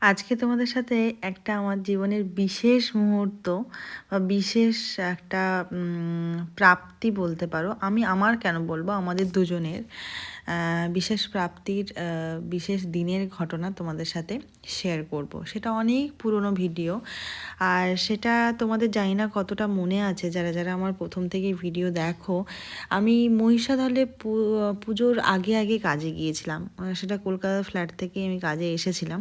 আজকে তোমাদের সাথে একটা আমার জীবনের বিশেষ মুহূর্ত বা বিশেষ একটা প্রাপ্তি বলতে পারো। আমি আমার কেন বলব? আমাদের দুজনের। বিশেষ প্রাপ্তির বিশেষ দিনের ঘটনা তোমাদের সাথে শেয়ার করব। সেটা অনেক পুরনো ভিডিও আর সেটা তোমাদের জানি না কতটা মনে আছে। যারা যারা আমার প্রথম থেকে ভিডিও দেখো, আমি মহিষাদলে পুজোর আগে আগে কাজে গিয়েছিলাম। সেটা কলকাতা ফ্ল্যাট থেকে আমি কাজে এসেছিলাম।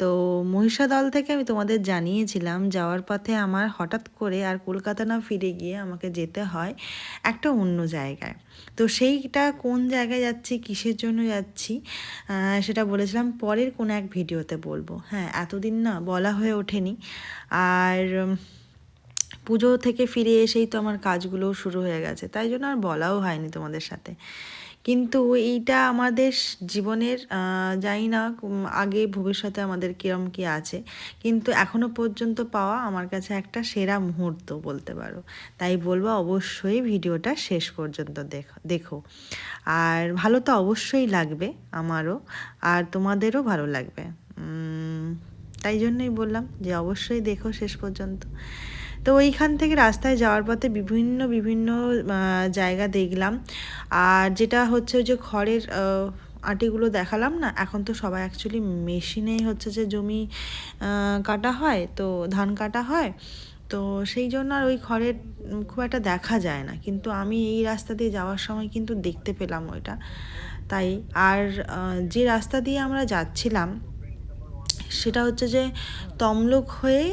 তো মহিষাদল থেকে আমি তোমাদের জানিয়েছিলাম, যাওয়ার পথে আমার হঠাৎ করে আর কলকাতা না ফিরে গিয়ে আমাকে যেতে হয় একটা অন্য জায়গায়। তো সেইটা কোন জায়গায় যাচ্ছি কিসের জন্য যাচ্ছি সেটা বলেছিলাম। পরের কোনো এক ভিডিওতে বলব। হ্যাঁ এতদিন না বলা হয়ে ওঠেনি। আর পুজো থেকে ফিরে এসেই তো আমার কাজগুলোও শুরু হয়ে গেছে। তাই জন্য আর বলাও হয়নি তোমাদের সাথে। কিন্তু এইটা আমাদের জীবনের জানি না আগে ভবিষ্যতে আমাদের কিরম কি আছে। কিন্তু এখনও পর্যন্ত পাওয়া আমার কাছে একটা সেরা মুহূর্ত বলতে পারো। তাই বলব অবশ্যই ভিডিওটা শেষ পর্যন্ত দেখো দেখো। আর ভালো তো অবশ্যই লাগবে আমারও, আর তোমাদেরও ভালো লাগবে। তাই জন্যই বললাম যে অবশ্যই দেখো শেষ পর্যন্ত। তো ওইখান থেকে রাস্তায় যাওয়ার পথে বিভিন্ন বিভিন্ন জায়গা দেখলাম। আর যেটা হচ্ছে যে খড়ের আটিগুলো দেখালাম না, এখন তো সবাই অ্যাকচুয়ালি মেশিনেই হচ্ছে যে জমি কাটা হয়, তো ধান কাটা হয়। তো সেই জন্য আর ওই খড়ের খুব একটা দেখা যায় না। কিন্তু আমি এই রাস্তা দিয়ে যাওয়ার সময় কিন্তু দেখতে পেলাম ওইটা। তাই আর যে রাস্তা দিয়ে আমরা যাচ্ছিলাম সেটা হচ্ছে যে তমলুক হয়ে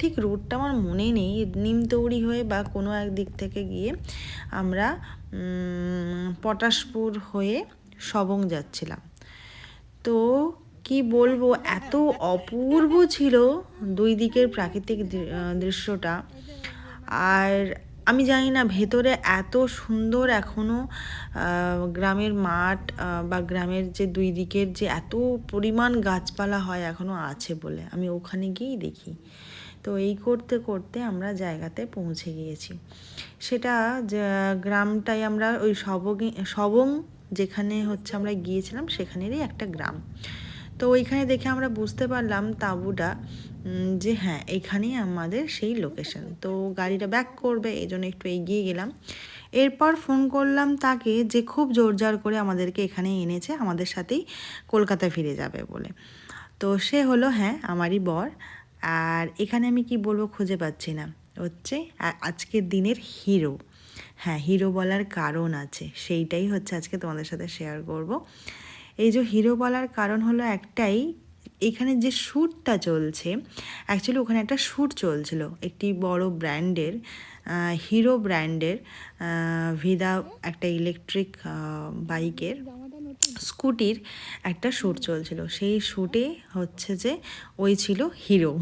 ঠিক রুটটা আমার মনে নেই নিমতৌড়ি হয়ে বা কোনো এক দিক থেকে গিয়ে আমরা পটাশপুর হয়ে সবং যাচ্ছিলাম। তো কি বলব, এত অপূর্ব ছিল দুই দিকের প্রাকৃতিক দৃশ্যটা। আর আমি জানি না, ভেতরে এত সুন্দর এখনও গ্রামের মাঠ বা গ্রামের যে দুই দিকের যে এত পরিমাণ গাছপালা হয় এখনও আছে বলে। আমি ওখানে গিয়েই দেখি। তো এই করতে করতে আমরা জায়গাতে পৌঁছে গিয়েছি। সেটা গ্রামটাই আমরা ওই সবং সবং যেখানে হচ্ছে আমরা গিয়েছিলাম, সেখানেরই একটা গ্রাম। তো ওইখানে দেখে আমরা বুঝতে পারলাম তাঁবুটা যে হ্যাঁ এখানেই আমাদের সেই লোকেশন তো গাড়িটা ব্যাক করবে, এই জন্য একটু এগিয়ে গেলাম। এরপর ফোন করলাম তাকে যে খুব জোরজার করে আমাদেরকে এখানে এনেছে, আমাদের সাথেই কলকাতা ফিরে যাবে বলে। তো সে হলো হ্যাঁ আমারই বর। আর এখানে আমি কি বলব খুঁজে পাচ্ছি না। হচ্ছে আজকের দিনের হিরো হ্যাঁ হিরো বলার কারণ আছে। সেইটাই হচ্ছে আজকে তোমাদের সাথে শেয়ার করব। এই যে হিরো বলার কারণ হলো একটাই এখানে যে শ্যুটটা চলছে অ্যাকচুয়ালি ওখানে একটা শ্যুট চলছিল, একটি বড় ব্র্যান্ডের হিরো ব্র্যান্ডের ভিদা একটা ইলেকট্রিক বাইকের স্কুটির একটা শ্যুট চলছিল। সেই শ্যুটে হচ্ছে যে ওই ছিল হিরো,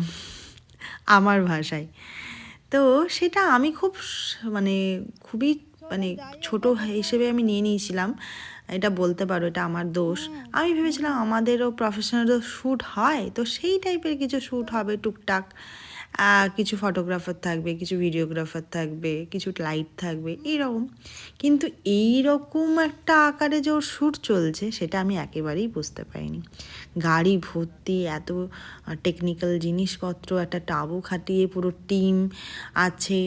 আমার ভাষায়। তো সেটা আমি খুব মানে খুবই মানে ছোট হিসেবে আমি নিয়ে নিয়েছিলাম। এটা বলতে পারো এটা আমার দোষ। আমি ভেবেছিলাম আমাদেরও প্রফেশনাল শ্যুট হয় তো সেই টাইপের কিছু শ্যুট হবে টুকটাক। কিছু ফটোগ্রাফার থাকবে কিছু ভিডিওগ্রাফার থাকবে কিছু লাইট থাকবে এইরকম। কিন্তু এই রকম একটা আকারে যে ওর শ্যুট চলছে সেটা আমি একেবারেই বুঝতে পারিনি। গাড়ি ভর্তি এত টেকনিক্যাল জিনিসপত্র একটা টাবু খাটিয়ে পুরো টিম আছে।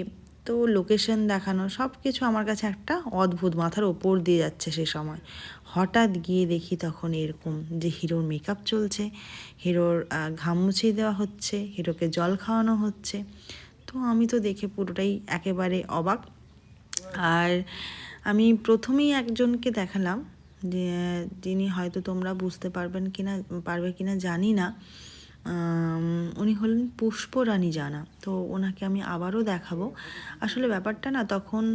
তো লোকেশন দেখানো সব কিছু আমার কাছে একটা অদ্ভুত মাথার ওপর দিয়ে যাচ্ছে সে সময়। হঠাৎ গিয়ে দেখি তখন এরকম যে হিরোর মেকআপ চলছে, হিরোর ঘাম মুছিয়ে দেওয়া হচ্ছে, হিরোকে জল খাওয়ানো হচ্ছে। তো আমি তো দেখে পুরোটাই একেবারে অবাক। আর আমি প্রথমেই একজনকে দেখালাম যে যিনি হয়তো তোমরা বুঝতে পারবেন কিনা, পারবে কিনা জানি না। উনি হলেন পুষ্পরানী জানা। তো ওনাকে আমি আবারও দেখাবো। আসলে ব্যাপারটা না তখন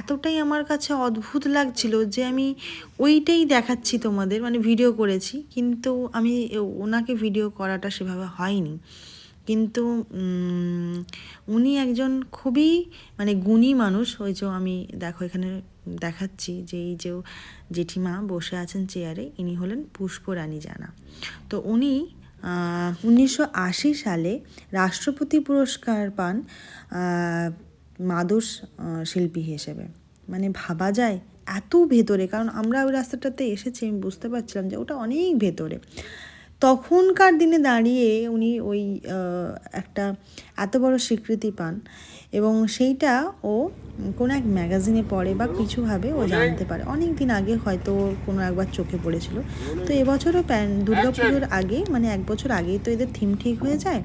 এতটাই আমার কাছে অদ্ভুত লাগছিল যে আমি ওইটাই দেখাচ্ছি তোমাদের মানে ভিডিও করেছি। কিন্তু আমি ওনাকে ভিডিও করাটা সেভাবে হয়নি। কিন্তু উনি একজন খুবই মানে গুণী মানুষ। ওই যে আমি দেখো এখানে দেখাচ্ছি যে এই যে জেঠিমা বসে আছেন চেয়ারে ইনি হলেন পুষ্পরানী জানা। তো উনি উনিশশো আশি সালে রাষ্ট্রপতি পুরস্কার পান মাদস শিল্পী হিসেবে। মানে ভাবা যায় এত ভেতরে, কারণ আমরা ওই রাস্তাটাতে এসেছি, আমি বুঝতে পারছিলাম যে ওটা অনেক ভেতরে। তখনকার দিনে দাঁড়িয়ে উনি ওই একটা এত বড় স্বীকৃতি পান এবং সেইটা ও কোনো এক ম্যাগাজিনে পড়ে বা কিছুভাবে ও জানতে পারে। অনেক দিন আগে হয়তো কোনো একবার চোখে পড়েছিল। তো এবছরও প্যান, দুর্গাপুজোর আগে মানে এক বছর আগেই তো এদের থিম ঠিক হয়ে যায়।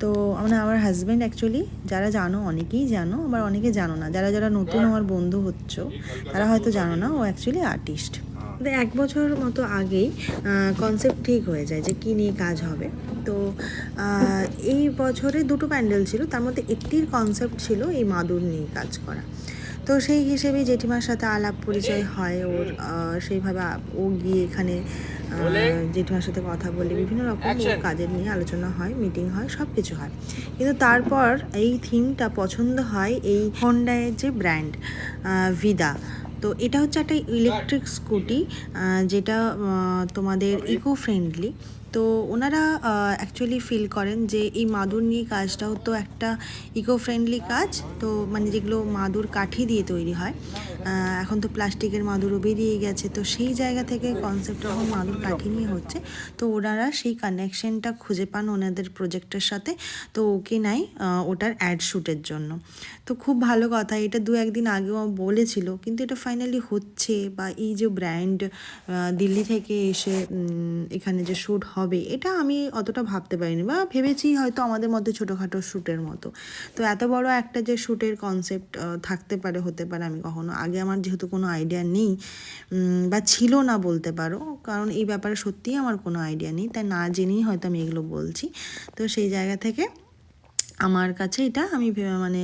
তো মানে আমার হাজব্যান্ড অ্যাকচুয়ালি যারা জানো, অনেকেই জানো, আবার অনেকে জানো না। যারা যারা নতুন আমার বন্ধু হচ্ছ, তারা হয়তো জানো না, ও অ্যাকচুয়ালি আর্টিস্ট এক বছর মতো আগেই কনসেপ্ট ঠিক হয়ে যায় যে কী নিয়ে কাজ হবে। তো এই বছরে দুটো প্যান্ডেল ছিল তার মধ্যে একটির কনসেপ্ট ছিল এই মাদুর নিয়ে কাজ করা। তো সেই হিসেবে জেঠিমার সাথে আলাপ পরিচয় হয় ওর সেইভাবে ও গিয়ে এখানে জেঠিমার সাথে কথা বলে বিভিন্ন রকম কাজের নিয়ে আলোচনা হয় মিটিং হয় সব কিছু হয়। কিন্তু তারপর এই থিমটা পছন্দ হয় এই হন্ডায়ের যে ব্র্যান্ড ভিদা তো এটা হচ্ছে একটা ইলেকট্রিক স্কুটি যেটা তোমাদের ইকো ফ্রেন্ডলি তো ওনারা অ্যাকচুয়ালি ফিল করেন যে এই মাদুর নিয়ে কাজটাও তো একটা ইকো ফ্রেন্ডলি কাজ। তো মানে যেগুলো মাদুর কাঠি দিয়ে তৈরি হয় এখন তো প্লাস্টিকের মাদুরও বেরিয়ে গেছে। তো সেই জায়গা থেকে কনসেপ্ট যখন মাদুর কাঠি নিয়ে হচ্ছে। তো ওনারা সেই কানেকশনটা খুঁজে পান ওনাদের প্রজেক্টের সাথে। তো ওকে নাই ওটার অ্যাড শ্যুটের জন্য। তো খুব ভালো কথা, এটা দু একদিন আগেও বলেছিল। কিন্তু এটা ফাইনালি হচ্ছে বা এই যে ব্র্যান্ড দিল্লি থেকে এসে এখানে যে শ্যুট হবে, এটা আমি অতটা ভাবতে পারিনি বা ভেবেছি হয়তো আমাদের মধ্যে ছোটোখাটো শ্যুটের মতো। তো এত বড় একটা যে শ্যুটের কনসেপ্ট থাকতে পারে, হতে পারে আমি কখনো আগে আমার যেহেতু কোনো আইডিয়া নেই বা ছিল না বলতে পারো, কারণ এই ব্যাপারে সত্যিই আমার কোনো আইডিয়া নেই, তাই না জেনেই হয়তো আমি এগুলো বলছি। তো সেই জায়গা থেকে আমার কাছে এটা আমি মানে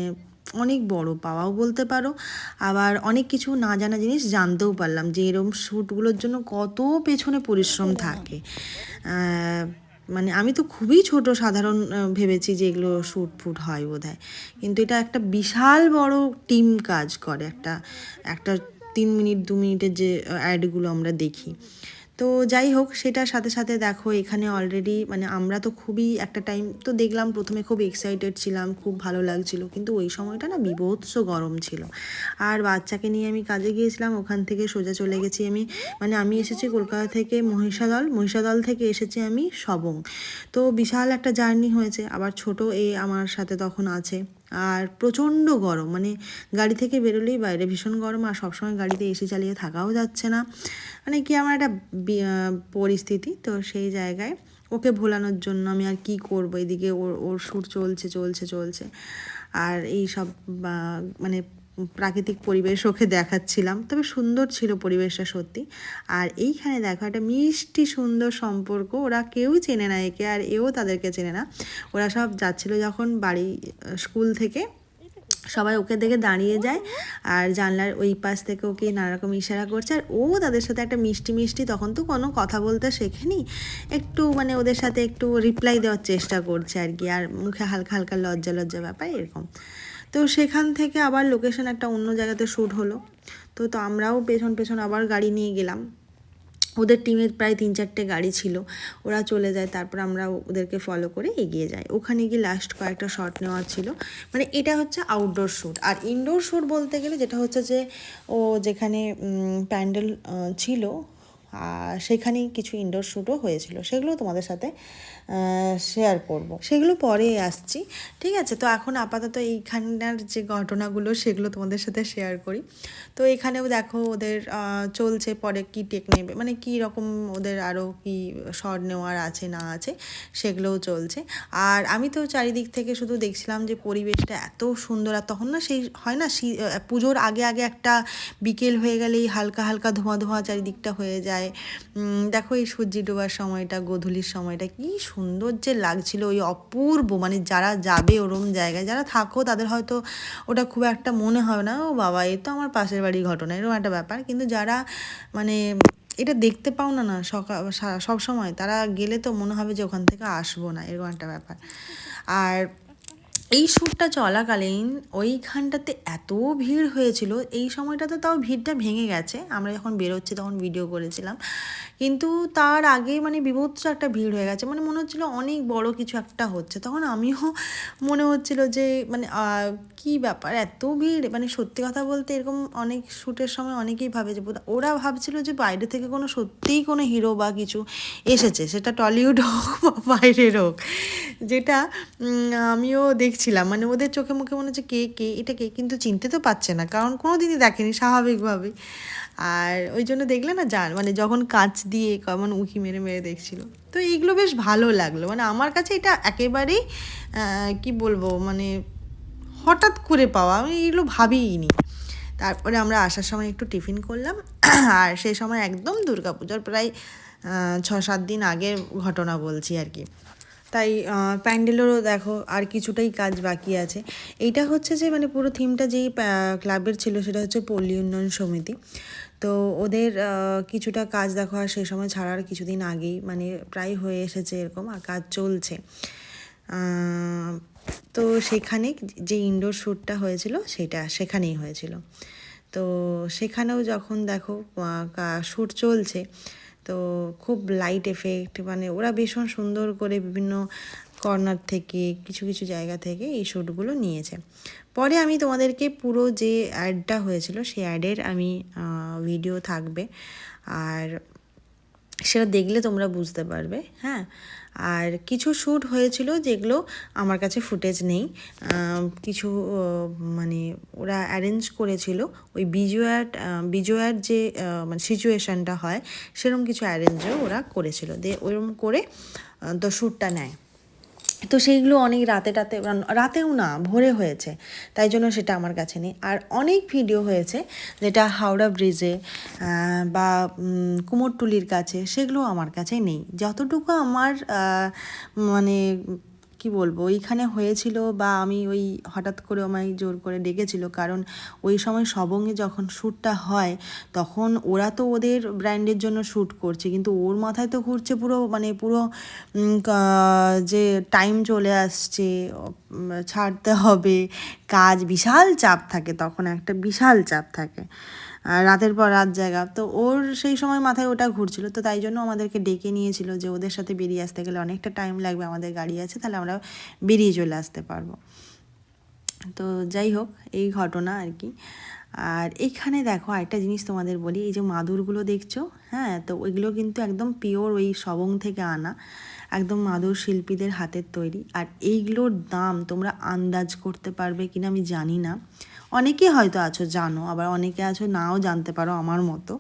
অনেক বড় পাওয়াও বলতে পারো। আবার অনেক কিছু না জানা জিনিস জানতেও পারলাম যে এরম শ্যুটগুলোর জন্য কত পেছনে পরিশ্রম থাকে। মানে আমি তো খুবই ছোট সাধারণ ভেবেছি যে এগুলো শ্যুট ফুট হয় বোধ কিন্তু এটা একটা বিশাল বড় টিম কাজ করে একটা একটা তিন মিনিট, দু মিনিটের যে অ্যাডগুলো আমরা দেখি। তো যাই হোক, সেটার সাথে সাথে দেখো এখানে অলরেডি মানে আমরা তো খুবই একটা টাইম তো দেখলাম প্রথমে খুব এক্সাইটেড ছিলাম, খুব ভালো লাগছিল। কিন্তু ওই সময়টা না বিভৎস গরম ছিল। আর বাচ্চাকে নিয়ে আমি কাজে গিয়েছিলাম, ওখান থেকে সোজা চলে গেছি আমি। মানে আমি এসেছি কলকাতা থেকে মহিষাদল মহিষাদল থেকে এসেছি আমি সবং। তো বিশাল একটা জার্নি হয়েছে, আবার ছোট এ আমার সাথে তখন আছে। আর প্রচণ্ড গরম মানে গাড়ি থেকে বেরোলেই বাইরে ভীষণ গরম আর সবসময় গাড়িতে এসি চালিয়ে থাকাও যাচ্ছে না। মানে কি আমার একটা পরিস্থিতি, তো সেই জায়গায় ওকে ভোলানোর জন্য আমি আর কি করব? এদিকে ওর ওর সুর চলছে চলছে চলছে। আর এই সব মানে প্রাকৃতিক পরিবেশ ওকে দেখাচ্ছিলাম। তবে সুন্দর ছিল পরিবেশটা সত্যি। আর এইখানে দেখো, একটা মিষ্টি সুন্দর সম্পর্ক। ওরা কেউ চেনে না একে, আর এও তাদেরকে চেনে না। ওরা সব যাচ্ছিল যখন বাড়ি, স্কুল থেকে। সবাই ওকে দেখে দাঁড়িয়ে যায়। আর জানলার ওই পাশ থেকে ওকে নানা রকম ইশারা করছে। আর ও তাদের সাথে একটা মিষ্টি মিষ্টি, তখন তো কোনো কথা বলতে শেখেনি। একটু মানে ওদের সাথে একটু রিপ্লাই দেওয়ার চেষ্টা করছে আর কি। আর মুখে হালকা হালকা লজ্জা লজ্জা ব্যাপার, এরকম। তো সেখান থেকে আবার লোকেশন একটা অন্য জায়গাতে শ্যুট হলো। তো তো আমরাও পেছন পেছন আবার গাড়ি নিয়ে গেলাম। ওদের টিমের প্রায় তিন চারটে গাড়ি ছিল। ওরা চলে যায়, তারপর আমরা ওদেরকে ফলো করে এগিয়ে যাই। ওখানে গিয়ে লাস্ট কয়েকটা শট নেওয়ার ছিল। মানে এটা হচ্ছে আউটডোর শ্যুট আর ইনডোর শ্যুট বলতে গেলে যেটা হচ্ছে যে, ও যেখানে প্যান্ডেল ছিল আর সেখানেই কিছু ইনডোর শ্যুটও হয়েছিল সেগুলো তোমাদের সাথে শেয়ার করব। সেগুলো পরে আসছি, ঠিক আছে? তো এখন আপাতত এইখানকার যে ঘটনাগুলো, সেগুলো তোমাদের সাথে শেয়ার করি। তো এখানেও দেখো ওদের চলছে, পরে কি টেক নেবে মানে কি রকম ওদের আরও কি শট নেওয়ার আছে না আছে, সেগুলোও চলছে। আর আমি তো চারিদিক থেকে শুধু দেখছিলাম যে পরিবেশটা এত সুন্দর, আর তখন না সেই, হয় না পুজোর আগে আগে একটা বিকেল হয়ে গেলেই হালকা হালকা ধোঁয়া ধোঁয়া চারিদিকটা হয়ে যায়। উম, দেখো এই সূর্যি ডোবার সময়টা গোধূলির সময়টা কি সুন্দর যে লাগছিল ওই অপূর্ব। মানে যারা যাবে ওরম জায়গায় যারা থাকো তাদের হয়তো ওটা খুব একটা মনে হয় না ও বাবা এ তো আমার পাশের বাড়ির ঘটনা। এরকম একটা ব্যাপার। কিন্তু যারা মানে এটা দেখতে পাও না না সকাল সব সময় তারা গেলে তো মনে হবে যে ওখান থেকে আসব না এরকম একটা ব্যাপার। আর এই শ্যুটটা চলাকালীন ওইখানটাতে এত ভিড় হয়েছিল, এই সময়টাতে তাও ভিড়টা ভেঙে গেছে। আমরা যখন বেরোচ্ছি তখন ভিডিও করেছিলাম। কিন্তু তার আগে মানে বিভৎস একটা ভিড় হয়ে গেছে। মানে মনে হচ্ছিল অনেক বড় কিছু একটা হচ্ছে। তখন আমিও মনে হচ্ছিল যে মানে কি ব্যাপার? এত ভিড়? মানে সত্যি কথা বলতে এরকম অনেক শ্যুটের সময় অনেকেই ভাবে যে ওরা ভাবছিল যে, বাইরে থেকে কোনো সত্যিই কোনো হিরো বা কিছু এসেছে। সেটা টলিউড হোক বা বাইরের হোক। যেটা আমিও দেখছিলাম। মানে ওদের চোখে মুখে মনে হচ্ছে কে কে, এটা কে? কিন্তু চিনতে তো পারছে না, কারণ কোনো দিনই দেখেনি স্বাভাবিকভাবে আর ওই জন্য দেখলে না যান মানে যখন কাঁচ দিয়ে কেমন উঁকি মেরে মেরে দেখছিল। তো এইগুলো বেশ ভালো লাগল। মানে আমার কাছে এটা একেবারেই কি বলব মানে হঠাৎ করে পাওয়া, আমি এগুলো ভাবিইনি তারপরে আমরা আসার সময় একটু টিফিন করলাম। আর সেই সময় একদম দুর্গাপূজার প্রায় ছ সাত দিন আগের ঘটনা বলছি আর কি। তাই প্যান্ডেলেরও দেখো আর কিছুটাই কাজ বাকি আছে। এইটা হচ্ছে যে মানে পুরো থিমটা যেই ক্লাবের ছিল সেটা হচ্ছে পল্লী উন্নয়ন সমিতি। তো ওদের কিছুটা কাজ দেখো আর সেই সময় ছাড়ার কিছুদিন আগেই মানে প্রায় হয়ে এসেছে এরকম, আর কাজ চলছে। তো সেখানে যে ইনডোর শ্যুটটা হয়েছিল সেটা সেখানেই হয়েছিল। তো সেখানেও যখন দেখো শ্যুট চলছে তো খুব লাইট এফেক্ট মানে ওরা ভীষণ সুন্দর করে বিভিন্ন কর্নার থেকে, কিছু কিছু জায়গা থেকে এই শ্যুটগুলো নিয়েছে। পরে আমি তোমাদেরকে পুরো যে অ্যাডটা হয়েছিল, সেই অ্যাডের আমি ভিডিও থাকবে। আর সেটা দেখলে তোমরা বুঝতে পারবে হ্যাঁ? আর কিছু শ্যুট হয়েছিল যেগুলো আমার কাছে ফুটেজ নেই। কিছু মানে ওরা অ্যারেঞ্জ করেছিল। ওই বিজয়ার বিজয়ার যে মানে সিচুয়েশানটা হয় সেরকম কিছু অ্যারেঞ্জও ওরা করেছিল। দিয়ে ওরকম করে তো শ্যুটটা নেয়। তো সেইগুলো অনেক রাতে রাতে রাতেও না, ভোরে হয়েছে। তাই জন্য সেটা আমার কাছে নেই। আর অনেক ভিডিও হয়েছে যেটা হাওড়া ব্রিজে বা কুমোরটুলির কাছে, সেগুলো আমার কাছে নেই। যতটুকু আমার মানে কি বলব ওইখানে হয়েছিল বা আমি ওই হঠাৎ করে আমায় জোর করে ডেকেছিল। কারণ ওই সময় সবঙ্গে যখন শ্যুটটা হয়, তখন ওরা তো ওদের ব্র্যান্ডের জন্য শ্যুট করছে। কিন্তু ওর মাথায় তো ঘুরছে পুরো মানে পুরো যে টাইম চলে আসছে ছাড়তে হবে, কাজ বিশাল চাপ থাকে, তখন একটা বিশাল চাপ থাকে। রাতের পর রাত জায়গা। তো ওর সেই সময় মাথায় ওটা ঘুরছিল। তো তাই জন্য আমাদেরকে ডেকে নিয়েছিল যে ওদের সাথে বেরিয়ে আসতে গেলে অনেকটা টাইম লাগবে, আমাদের গাড়ি আছে, তাহলে আমরা বেরিয়ে চলে আসতে পারব। তো যাই হোক, এই ঘটনা আর কি। আর এখানে দেখো আরেকটা জিনিস তোমাদের বলি, এই যে মাদুরগুলো দেখছ হ্যাঁ তো ওইগুলো কিন্তু একদম পিওর ওই সবং থেকে আনা, একদম মাদুর শিল্পীদের হাতের তৈরি। আর এইগুলোর দাম তোমরা আন্দাজ করতে পারবে কিনা আমি জানি না। অনেকে হয়তো আছো, জানো। আবার অনেকে আছো, নাও জানতে পারো আমার মতো।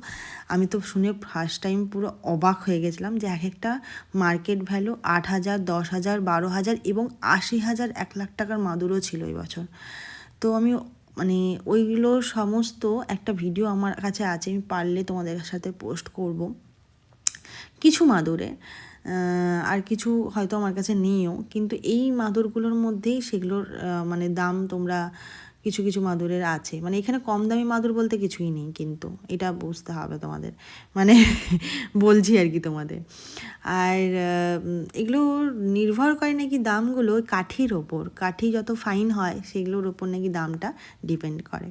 আমি তো শুনে ফার্স্ট টাইম পুরো অবাক হয়ে গেছিলাম যে এক একটা মার্কেট ভ্যালু আট হাজার, দশ হাজার, বারো হাজার এবং আশি হাজার, এক লাখ টাকার মাদুরও ছিল এই বছর। তো আমি মানে ওইগুলো সমস্ত একটা ভিডিও আমার কাছে আছে, আমি পারলে তোমাদের সাথে পোস্ট করব। কিছু মাদুরে আর কিছু হয়তো আমার কাছে নেইও, কিন্তু এই মাদুরগুলোর মধ্যেই সেগুলোর মানে দাম তোমরা কিছু কিছু মাদুরের আছে মানে এখানে কম দামি মাদুর বলতে কিছুই নেই কিন্তু এটা বুঝতে হবে তোমাদের মানে বলছি আর কি তোমাদের আর আহ, এগুলো নির্ভর করে নাকি দামগুলো ওই কাঠির ওপর কাঠি যত ফাইন হয় সেগুলোর ওপর নাকি দামটা ডিপেন্ড করে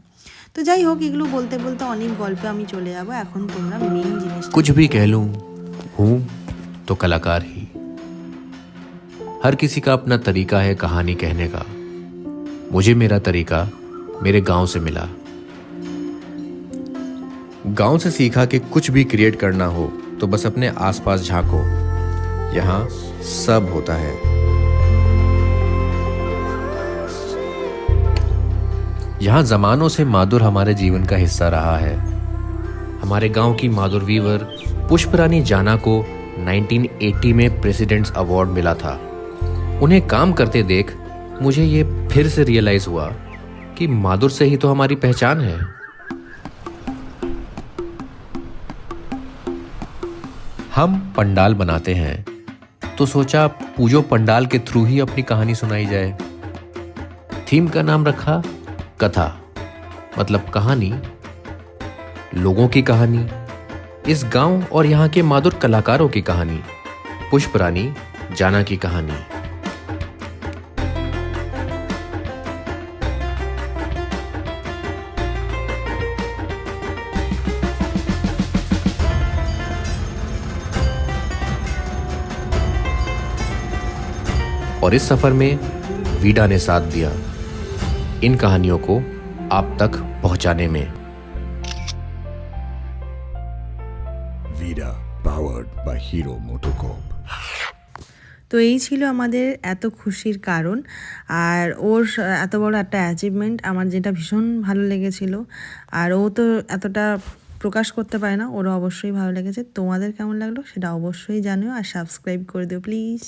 তো যাই হোক এগুলো বলতে বলতে অনেক গল্পে আমি চলে যাব এখন তোমরা মেইন জিনিসটা कुछ भी कह लूं हूं तो कलाकार ही हर किसी का अपना तरीका है कहानी कहने का मुझे मेरा तरीका मेरे गाँव से मिला। गाँव से सीखा कि कुछ भी क्रिएट करना हो तो बस अपने आसपास झांको। यहाँ सब होता है। यहाँ जमानों से माधुर हमारे जीवन का हिस्सा रहा है। हमारे गाँव की माधुर वीवर पुष्परानी जाना को 1980 में प्रेसिडेंट्स अवार्ड मिला था। उन्हें काम करते देख मुझे ये फिर से रियलाइज़ हुआ कि माधुर से ही तो हमारी पहचान है। हम पंडाल बनाते हैं तो सोचा पूजो पंडाल के थ्रू ही अपनी कहानी सुनाई जाए। थीम का नाम रखा कथा मतलब कहानी, लोगों की कहानी, इस गाँव और यहाँ के माधुर कलाकारों की कहानी, पुष्प रानी, जाना की कहानी। और इस सफ़र में वीडा ने साथ दिया इन कहानियों को आप तक पहुंचाने में Vida, powered by Hero MotoCorp. তো এই ছিল আমাদের এত খুশির কারণ আর ওর এত বড় একটা অ্যাচিভমেন্ট আমার যেটা ভীষণ ভালো লেগেছিল আর ও তো এতটা প্রকাশ করতে পারে না ওরও অবশ্যই ভালো লেগেছে তোমাদের কেমন লাগলো সেটা অবশ্যই জানিও আর সাবস্ক্রাইব করে দিও প্লিজ